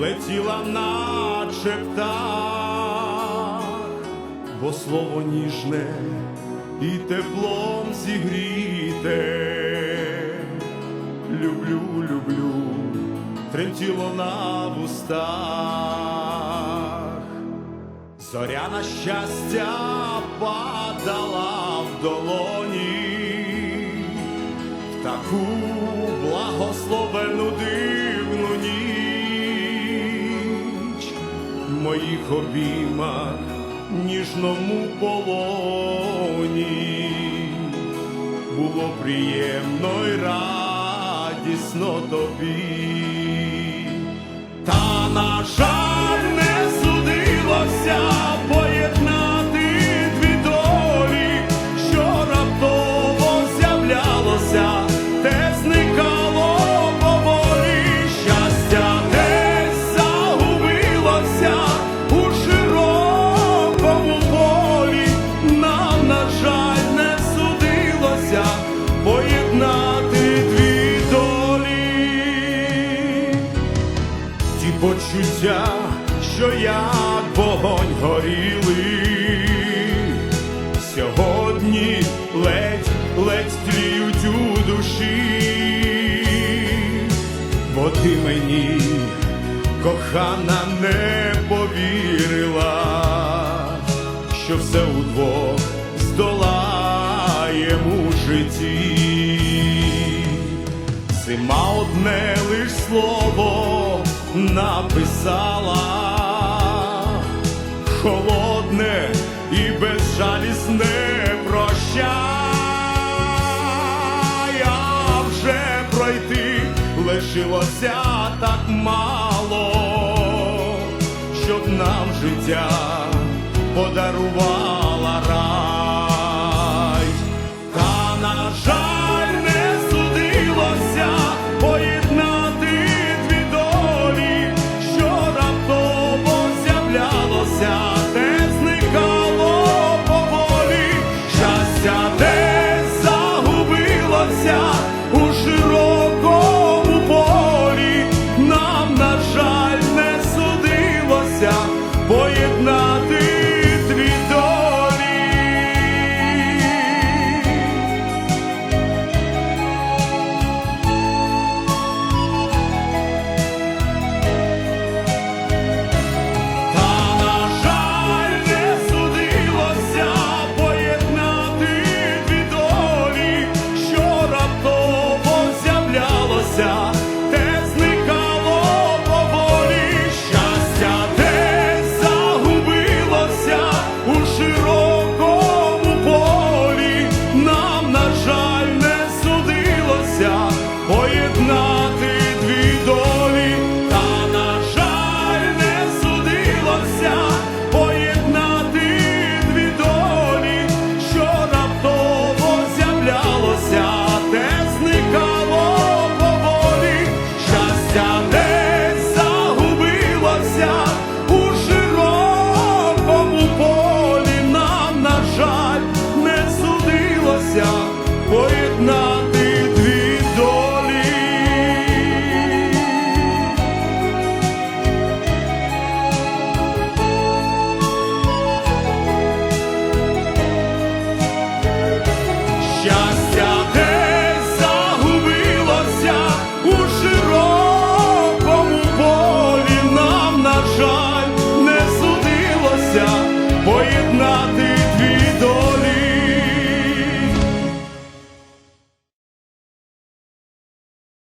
летіла наче птах, бо слово ніжне і теплом зігріте. Люблю, люблю, тремтіло на вустах. Зоря на щастя падала в долоні, таку благословену дивну моїх обіймах ніжному полоні було приємно й радісно тобі. Та на жаль не судилося поєднати дві долі, що раптово з'являлося, почуття, що як вогонь горіли, сьогодні ледь, ледь тліють у душі, бо ти мені, кохана, не повірила, що все удвох здолаєм у житті. Зима одне лиш слово написала, холодне і безжалісне прощай, а вже пройти лишилося так мало, щоб нам життя подарувала об'єднати.